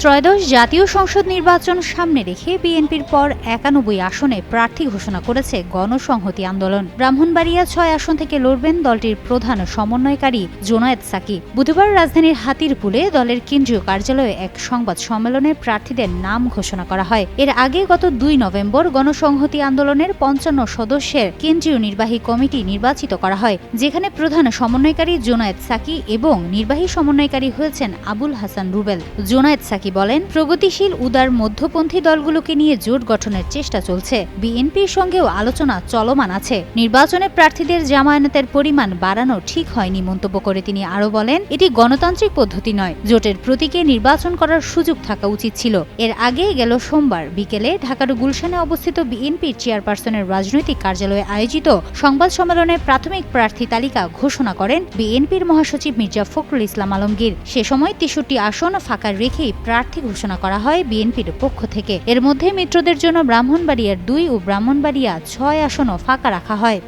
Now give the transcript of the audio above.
ত্রয়োদশ জাতীয় সংসদ নির্বাচন সামনে রেখে বিএনপির পর একানব্বই আসনে প্রার্থী ঘোষণা করেছে গণসংহতি আন্দোলন। ব্রাহ্মণবাড়িয়া ছয় আসন থেকে লড়বেন দলটির প্রধান সমন্বয়কারী জোনায়েদ সাকি। বুধবার রাজধানীর হাতিরপুলে দলের কেন্দ্রীয় কার্যালয়ে এক সংবাদ সম্মেলনে প্রার্থীদের নাম ঘোষণা করা হয়। এর আগে গত দুই নভেম্বর গণসংহতি আন্দোলনের পঞ্চান্ন সদস্যের কেন্দ্রীয় নির্বাহী কমিটি নির্বাচিত করা হয়, যেখানে প্রধান সমন্বয়কারী জোনায়েদ সাকি এবং নির্বাহী সমন্বয়কারী হয়েছেন আবুল হাসান। রুবেল। জোনায়েদ সাকি বলেন, প্রগতিশীল, উদার মধ্যপন্থী দলগুলোকে নিয়ে জোট গঠনের চেষ্টা চলছে। বিএনপির সঙ্গেও আলোচনা চলমান আছে। নির্বাচনে প্রার্থীদের জামায়াতের পরিমাণ বাড়ানো ঠিক হয়নি মন্তব্য করে তিনি আরও বলেন, এটি গণতান্ত্রিক পদ্ধতি নয়। জোটের প্রতীকে নির্বাচন করার সুযোগ থাকা উচিত ছিল। এর আগে গেল সোমবার বিকেলে ঢাকার গুলশানে অবস্থিত বিএনপির চেয়ারপারসনের রাজনৈতিক কার্যালয়ে আয়োজিত সংবাদ সম্মেলনে প্রাথমিক প্রার্থী তালিকা ঘোষণা করেন বিএনপির মহাসচিব মির্জা ফখরুল ইসলাম আলমগীর। সে সময় তেষট্টি আসন ফাঁকা রেখেই প্রার্থী ঘোষণা করা হয় বিএনপির পক্ষ থেকে। এর মধ্যে মিত্রদের জন্য ব্রাহ্মণবাড়িয়ার দুই ও ব্রাহ্মণবাড়িয়া ছয় আসনও ফাঁকা রাখা হয়।